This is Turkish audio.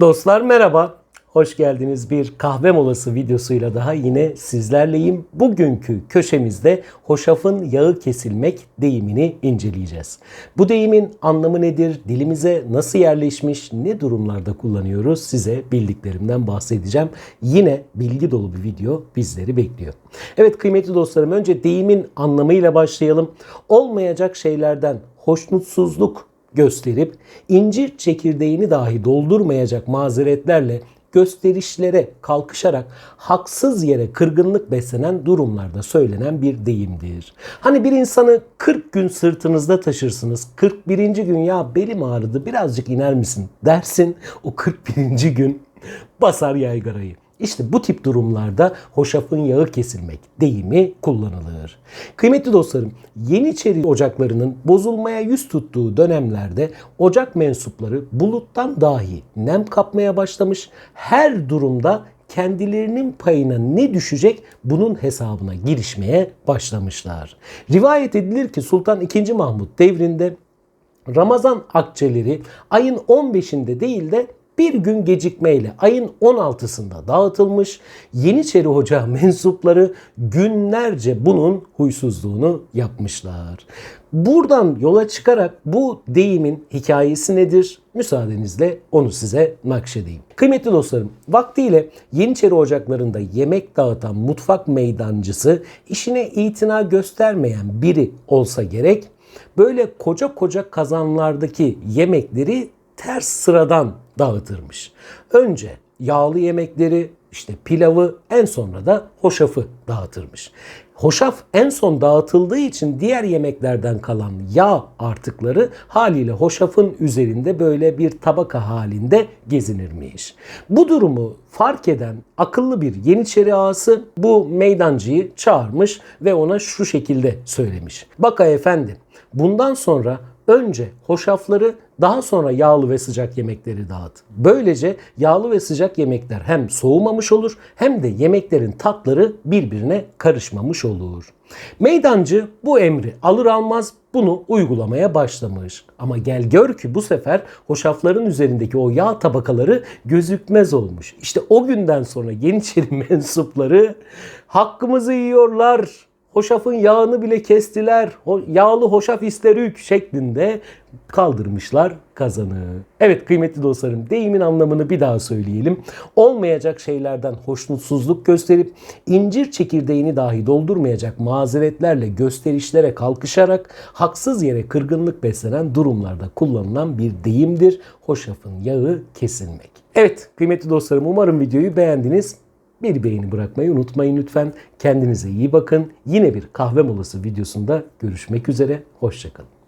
Dostlar merhaba. Hoş geldiniz bir kahve molası videosuyla daha yine sizlerleyim. Bugünkü köşemizde hoşafın yağı kesilmek deyimini inceleyeceğiz. Bu deyimin anlamı nedir? Dilimize nasıl yerleşmiş? Ne durumlarda kullanıyoruz? Size bildiklerimden bahsedeceğim. Yine bilgi dolu bir video bizleri bekliyor. Evet kıymetli dostlarım önce deyimin anlamıyla başlayalım. Olmayacak şeylerden hoşnutsuzluk gösterip incir çekirdeğini dahi doldurmayacak mazeretlerle gösterişlere kalkışarak haksız yere kırgınlık beslenen durumlarda söylenen bir deyimdir. Hani bir insanı 40 gün sırtınızda taşırsınız. 41. gün ya belim ağrıdı birazcık iner misin dersin. O 41. gün basar yaygarayı. İşte bu tip durumlarda hoşafın yağı kesilmek deyimi kullanılır. Kıymetli dostlarım, Yeniçeri ocaklarının bozulmaya yüz tuttuğu dönemlerde ocak mensupları buluttan dahi nem kapmaya başlamış. Her durumda kendilerinin payına ne düşecek bunun hesabına girişmeye başlamışlar. Rivayet edilir ki Sultan II. Mahmut devrinde Ramazan akçeleri ayın 15'inde değil de bir gün gecikmeyle ayın 16'sında dağıtılmış. Yeniçeri Hoca mensupları günlerce bunun huysuzluğunu yapmışlar. Buradan yola çıkarak bu deyimin hikayesi nedir? Müsaadenizle onu size nakşedeyim. Kıymetli dostlarım, vaktiyle Yeniçeri Ocaklarında yemek dağıtan mutfak meydancısı işine itina göstermeyen biri olsa gerek böyle koca koca kazanlardaki yemekleri ters sıradan dağıtırmış. Önce yağlı yemekleri, işte pilavı, en sonra da hoşafı dağıtırmış. Hoşaf en son dağıtıldığı için diğer yemeklerden kalan yağ artıkları haliyle hoşafın üzerinde böyle bir tabaka halinde gezinirmiş. Bu durumu fark eden akıllı bir Yeniçeri ağası bu meydancıyı çağırmış ve ona şu şekilde söylemiş. Baka efendi bundan sonra önce hoşafları daha sonra yağlı ve sıcak yemekleri dağıt. Böylece yağlı ve sıcak yemekler hem soğumamış olur hem de yemeklerin tatları birbirine karışmamış olur. Meydancı bu emri alır almaz bunu uygulamaya başlamış. Ama gel gör ki bu sefer hoşafların üzerindeki o yağ tabakaları gözükmez olmuş. İşte o günden sonra Yeniçeri mensupları hakkımızı yiyorlar hoşafın yağını bile kestiler. Yağlı hoşaf isterük şeklinde kaldırmışlar kazanı. Evet kıymetli dostlarım deyimin anlamını bir daha söyleyelim. Olmayacak şeylerden hoşnutsuzluk gösterip incir çekirdeğini dahi doldurmayacak mazeretlerle gösterişlere kalkışarak haksız yere kırgınlık beslenen durumlarda kullanılan bir deyimdir. Hoşafın yağı kesilmek. Evet kıymetli dostlarım umarım videoyu beğendiniz. Bir beğeni bırakmayı unutmayın lütfen. Kendinize iyi bakın. Yine bir kahve molası videosunda görüşmek üzere. Hoşçakalın.